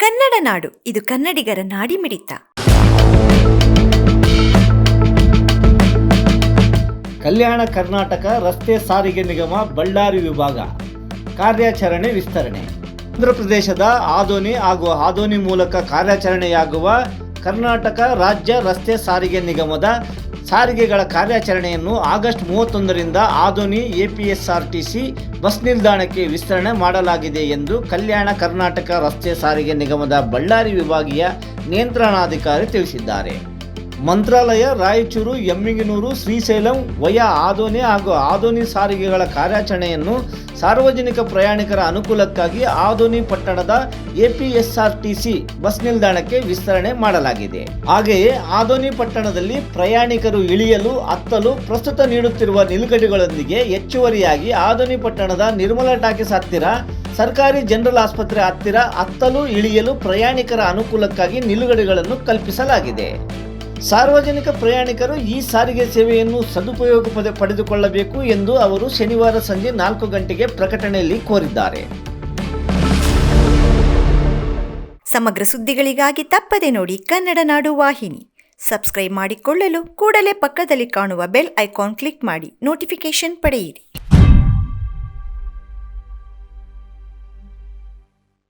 ಕನ್ನಡ ನಾಡು, ಇದು ಕನ್ನಡಿಗರ ನಾಡಿಮಿಡಿತ ಕಲ್ಯಾಣ ಕರ್ನಾಟಕ ರಸ್ತೆ ಸಾರಿಗೆ ನಿಗಮ, ಬಳ್ಳಾರಿ ವಿಭಾಗ. ಕಾರ್ಯಾಚರಣೆ ವಿಸ್ತರಣೆ. ಆಂಧ್ರ ಪ್ರದೇಶದ ಆದೋನಿ ಹಾಗೂ ಆದೋನಿ ಮೂಲಕ ಕಾರ್ಯಾಚರಣೆಯಾಗುವ ಕರ್ನಾಟಕ ರಾಜ್ಯ ರಸ್ತೆ ಸಾರಿಗೆ ನಿಗಮದ ಸಾರಿಗೆಗಳ ಕಾರ್ಯಾಚರಣೆಯನ್ನು ಆಗಸ್ಟ್ ಮೂವತ್ತೊಂದರಿಂದ ಆದೋನಿ ಎಪಿಎಸ್ಆರ್ಟಿಸಿ ಬಸ್ ನಿಲ್ದಾಣಕ್ಕೆ ವಿಸ್ತರಣೆ ಮಾಡಲಾಗಿದೆ ಎಂದು ಕಲ್ಯಾಣ ಕರ್ನಾಟಕ ರಸ್ತೆ ಸಾರಿಗೆ ನಿಗಮದ ಬಳ್ಳಾರಿ ವಿಭಾಗೀಯ ನಿಯಂತ್ರಣಾಧಿಕಾರಿ ತಿಳಿಸಿದ್ದಾರೆ. ಮಂತ್ರಾಲಯ, ರಾಯಚೂರು, ಎಮ್ಮಿಗನೂರು, ಶ್ರೀಶೈಲಂ, ವಯ ಆದೋನಿ ಹಾಗೂ ಆದೋನಿ ಸಾರಿಗೆಗಳ ಕಾರ್ಯಾಚರಣೆಯನ್ನು ಸಾರ್ವಜನಿಕ ಪ್ರಯಾಣಿಕರ ಅನುಕೂಲಕ್ಕಾಗಿ ಆದೋನಿ ಪಟ್ಟಣದ ಎಪಿಎಸ್ಆರ್ಟಿಸಿ ಬಸ್ ನಿಲ್ದಾಣಕ್ಕೆ ವಿಸ್ತರಣೆ ಮಾಡಲಾಗಿದೆ. ಹಾಗೆಯೇ ಆದೋನಿ ಪಟ್ಟಣದಲ್ಲಿ ಪ್ರಯಾಣಿಕರು ಇಳಿಯಲು, ಹತ್ತಲು ಪ್ರಸ್ತುತ ನೀಡುತ್ತಿರುವ ನಿಲುಗಡೆಗಳೊಂದಿಗೆ ಹೆಚ್ಚುವರಿಯಾಗಿ ಆದೋನಿ ಪಟ್ಟಣದ ನಿರ್ಮಲಾ ಟಾಕೀಸ್ ಹತ್ತಿರ, ಸರ್ಕಾರಿ ಜನರಲ್ ಆಸ್ಪತ್ರೆ ಹತ್ತಿರ ಹತ್ತಲು ಇಳಿಯಲು ಪ್ರಯಾಣಿಕರ ಅನುಕೂಲಕ್ಕಾಗಿ ನಿಲುಗಡೆಗಳನ್ನು ಕಲ್ಪಿಸಲಾಗಿದೆ. ಸಾರ್ವಜನಿಕ ಪ್ರಯಾಣಿಕರು ಈ ಸಾರಿಗೆ ಸೇವೆಯನ್ನು ಸದುಪಯೋಗ ಪಡೆ- ಪಡೆದುಕೊಳ್ಳಬೇಕು ಎಂದು ಅವರು ಶನಿವಾರ ಸಂಜೆ ನಾಲ್ಕು ಗಂಟೆಗೆ ಪ್ರಕಟಣೆಯಲ್ಲಿ ಕೋರಿದ್ದಾರೆ. ಸಮಗ್ರ ಸುದ್ದಿಗಳಿಗಾಗಿ ತಪ್ಪದೆ ನೋಡಿ ಕನ್ನಡ ನಾಡು ವಾಹಿನಿ. ಸಬ್ಸ್ಕ್ರೈಬ್ ಮಾಡಿಕೊಳ್ಳಲು ಕೂಡಲೇ ಪಕ್ಕದಲ್ಲಿ ಕಾಣುವ ಬೆಲ್ ಐಕಾನ್ ಕ್ಲಿಕ್ ಮಾಡಿ ನೋಟಿಫಿಕೇಶನ್ ಪಡೆಯಿರಿ.